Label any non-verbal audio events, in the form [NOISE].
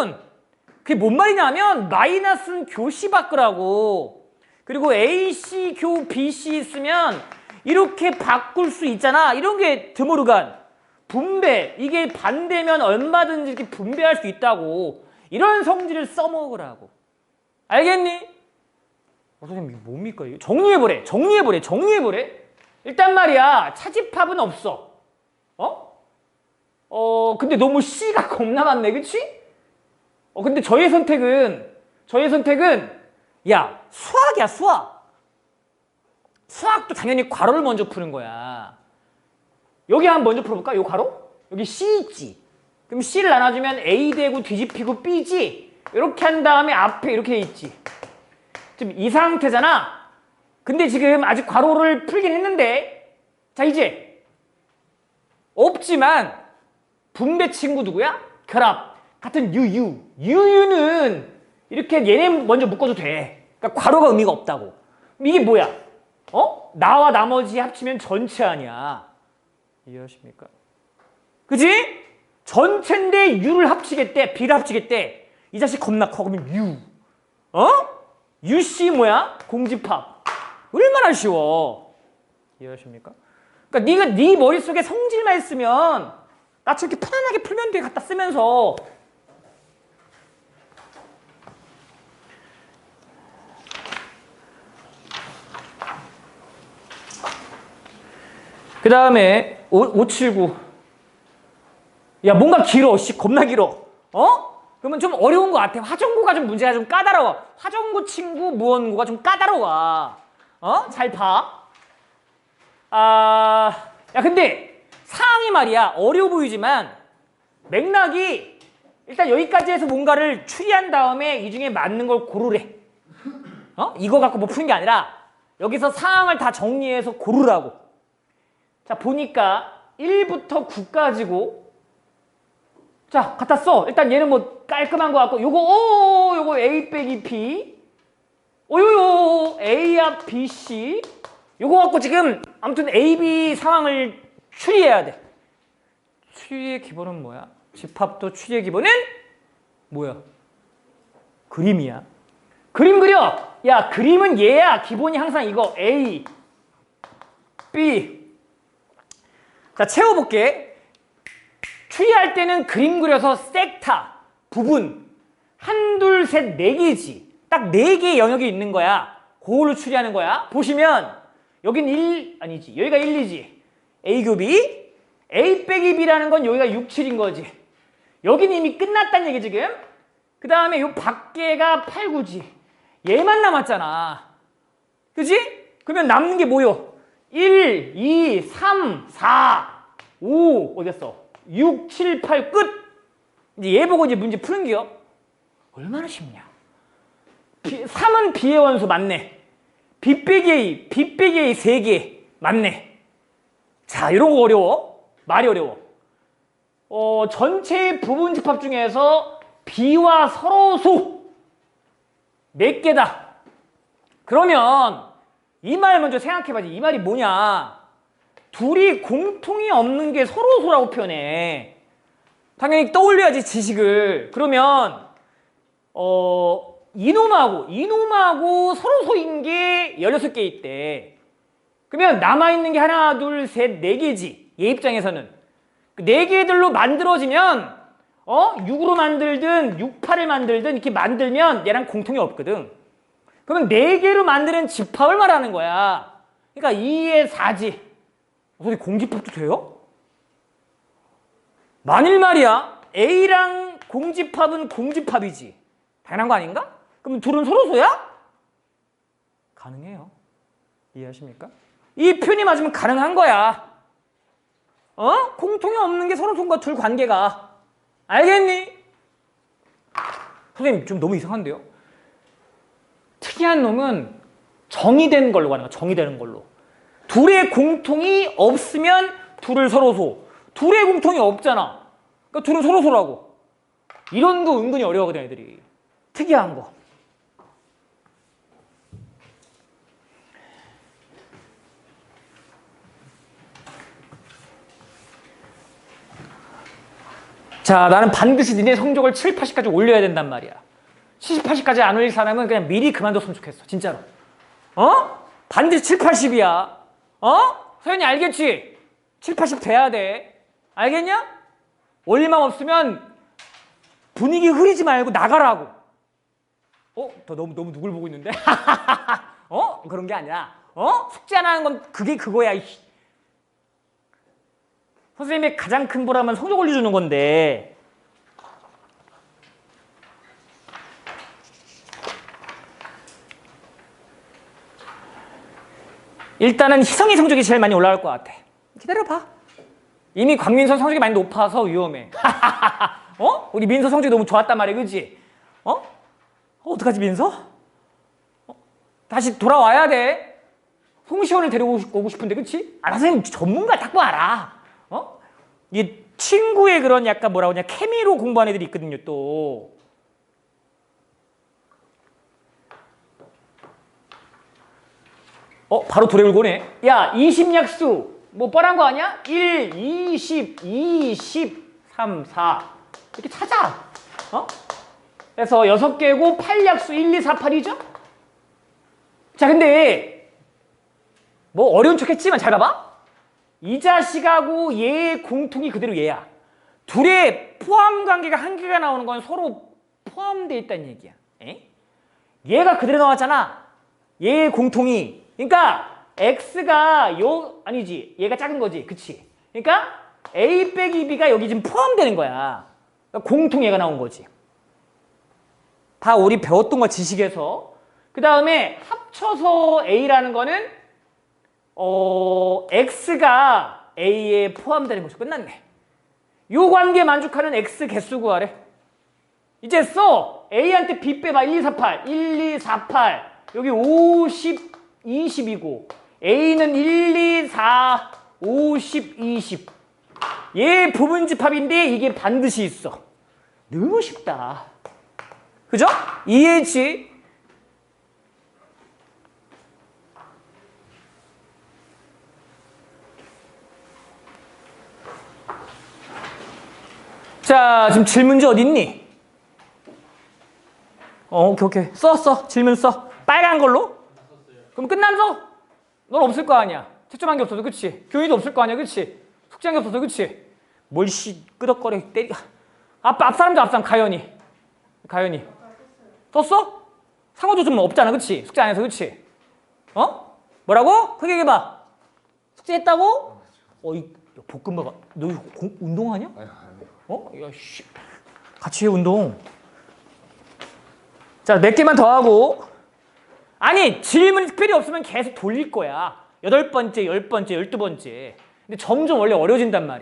여러분 그게 뭔 말이냐면 마이너스는 교시 바꾸라고. 그리고 AC 교 BC 있으면 이렇게 바꿀 수 있잖아. 이런 게 드모르간. 분배. 이게 반대면 얼마든지 이렇게 분배할 수 있다고. 이런 성질을 써먹으라고. 알겠니? 어, 선생님 이게 뭡니까 이게 정리해보래. 정리해보래. 정리해보래. 일단 말이야. 차집합은 없어. 어? 어 근데 너무 C가 겁나 많네. 그치? 어 근데 저의 선택은 저의 선택은 야 수학이야 수학. 수학도 당연히 괄호를 먼저 푸는 거야. 여기 한 번 먼저 풀어볼까? 요 괄호? 여기 C 있지? 그럼 C를 나눠주면 A 되고 뒤집히고 B지? 이렇게 한 다음에 앞에 이렇게 돼 있지. 지금 이 상태잖아. 근데 지금 아직 괄호를 풀긴 했는데 자 이제. 없지만 분배 친구 누구야? 결합 같은 유유 유유는 이렇게 얘네 먼저 묶어도 돼 그러니까 괄호가 의미가 없다고 이게 뭐야? 어? 나와 나머지 합치면 전체 아니야 이해하십니까? 그지? 전체인데 유를 합치겠대 B를 합치겠대 이 자식 겁나 커 그러면 유 어? 유씨 뭐야? 공집합 얼마나 쉬워 이해하십니까? 그러니까 네가 네 머릿속에 성질만 있으면 나처럼 이렇게 편안하게 풀면 돼 갖다 쓰면서 그 다음에 579. 야 뭔가 길어. 씨 겁나 길어. 어? 그러면 좀 어려운 것 같아. 화정구가 좀 문제가 좀 까다로워. 화정구 친구 무언구가 좀 까다로워. 어? 잘 봐. 아, 야 근데 상황이 말이야 어려워 보이지만 맥락이 일단 여기까지 해서 뭔가를 추리한 다음에 이 중에 맞는 걸 고르래. 어? 이거 갖고 뭐 푸는 게 아니라 여기서 상황을 다 정리해서 고르라고. 자 보니까 1부터 9까지고 자 써. 일단 얘는 뭐 깔끔한 거 같고 요거 오 요거 A 빼기 B. 오요요 A야 B C. 요거 갖고 지금 아무튼 A B 상황을 추리해야 돼. 추리의 기본은 뭐야? 집합도 추리의 기본은 뭐야? 그림이야. 그림 그려! 야 그림은 얘야. 기본이 항상 이거. A B 자, 채워볼게. 추리할 때는 그림 그려서 섹타, 부분, 한, 둘, 셋, 네 개지. 딱 네 개의 영역이 있는 거야. 그걸로 추리하는 거야. 보시면, 여긴 1, 아니지. 여기가 1, 2지. A 교비. A 빼기 B라는 건 여기가 6, 7인 거지. 여긴 이미 끝났단 얘기 지금. 그 다음에 요 밖에가 8, 9지. 얘만 남았잖아. 그지? 그러면 남는 게 뭐요? 1, 2, 3, 4, 5, 어딨어? 6, 7, 8, 끝! 이제 얘 보고 이제 문제 푸는 게요? 얼마나 쉽냐? 비, 3은 B의 원소 맞네. B 빼기 A, B 빼기 A 3개 맞네. 자, 이런 거 어려워. 말이 어려워. 어, 전체 부분 집합 중에서 B와 서로소 몇 개다. 그러면 이 말 먼저 생각해봐야지. 이 말이 뭐냐? 둘이 공통이 없는 게 서로소라고 표현해. 당연히 떠올려야지 지식을. 그러면 어 이놈하고 이놈하고 서로소인 게 16개 있대. 그러면 남아있는 게 하나, 둘, 셋, 네 개지. 얘 입장에서는. 그 네 개들로 만들어지면 어? 6으로 만들든 6, 8을 만들든 이렇게 만들면 얘랑 공통이 없거든. 그러면 네 개로 만드는 집합을 말하는 거야. 그러니까 2의 4지. 어떻게 공집합도 돼요? 만일 말이야 A랑 공집합은 공집합이지. 당연한 거 아닌가? 그럼 둘은 서로소야? 가능해요. 이해하십니까? 이 표현이 맞으면 가능한 거야. 어? 공통이 없는 게 서로소과 둘 관계가. 알겠니? 선생님 좀 너무 이상한데요? 특이한 놈은 정의된 걸로 가는 거야. 정의되는 걸로. 둘의 공통이 없으면 둘을 서로소. 둘의 공통이 없잖아. 그러니까 둘은 서로소라고. 이런 거 은근히 어려워하거든 애들이. 특이한 거. 자, 나는 반드시 니네 성적을 7, 80까지 올려야 된단 말이야. 70, 80까지 안 올릴 사람은 그냥 미리 그만뒀으면 좋겠어. 진짜로. 어? 반드시 7, 80이야. 어? 서현이 알겠지? 7, 80 돼야 돼. 알겠냐? 올릴 마음 없으면 분위기 흐리지 말고 나가라고. 어? 너 너무 너무 누굴 보고 있는데? [LAUGHS] 어? 그런 게 아니라 어? 숙제 안 하는 건 그게 그거야. 이씨. 선생님의 가장 큰 보람은 성적 올려주는 건데 일단은 희성이 성적이 제일 많이 올라갈 것 같아. 기다려봐. 이미 광민선 성적이 많이 높아서 위험해. [LAUGHS] 어? 우리 민서 성적이 너무 좋았단 말이야, 그지? 어? 어, 어떡하지, 민서? 어? 다시 돌아와야 돼. 홍시원을 데리고 오고 싶은데, 그치? 아, 선생님 전문가 딱 봐라. 어? 이 친구의 그런 약간 뭐라고 하냐, 케미로 공부하는 애들이 있거든요, 또. 어, 바로 도래울고네. 야, 20약수. 뭐 뻔한 거 아니야? 1, 20, 20, 3, 4. 이렇게 찾아. 어? 그래서 6개고 8약수 1, 2, 4, 8이죠? 자, 근데 뭐 어려운 척 했지만 잘 봐봐. 이 자식하고 얘의 공통이 그대로 얘야. 둘의 포함 관계가 한 개가 나오는 건 서로 포함되어 있다는 얘기야. 에? 얘가 그대로 나왔잖아. 얘의 공통이. 그러니까 x가 요 아니지. 얘가 작은 거지. 그치? 그러니까 a 빼기 b가 여기 지금 포함되는 거야. 그러니까 공통 얘가 나온 거지. 다 우리 배웠던 거 지식에서 그 다음에 합쳐서 a라는 거는 어 x가 a에 포함되는 것이 끝났네. 요 관계 만족하는 x 개수 구하래. 이제 써. a한테 b 빼봐. 1, 2, 4, 8. 1, 2, 4, 8. 여기 50, 20이고 a는 1, 2, 4, 50, 20. 얘 부분집합인데 이게 반드시 있어. 너무 쉽다. 그죠? 이해했지? 자, 지금 질문지 어디 있니? 어, 오케이, 오케이. 써, 써. 질문 써. 빨간 걸로? 그럼 끝났어? 넌 없을 거 아니야. 채점한 게 없어서, 그치? 교의도 없을 거 아니야, 그치? 숙제한 게 없어서, 그치? 뭘, 씨, 끄덕거려, 때리. 앞, 앞 사람도 앞 사람, 가연이. 가연이. 썼어? 상호조점은 없잖아, 그치? 숙제 안 해서, 그치? 어? 뭐라고? 크게 얘기해봐. 숙제 했다고? 어, 이 야, 볶음 봐봐. 너 이거 공- 운동하냐? 어? 야, 씨. 같이 해, 운동. 자, 몇 개만 더 하고. 아니, 질문이 특별히 없으면 계속 돌릴 거야. 여덟 번째, 열 번째, 열두 번째. 근데 점점 원래 어려워진단 말이야.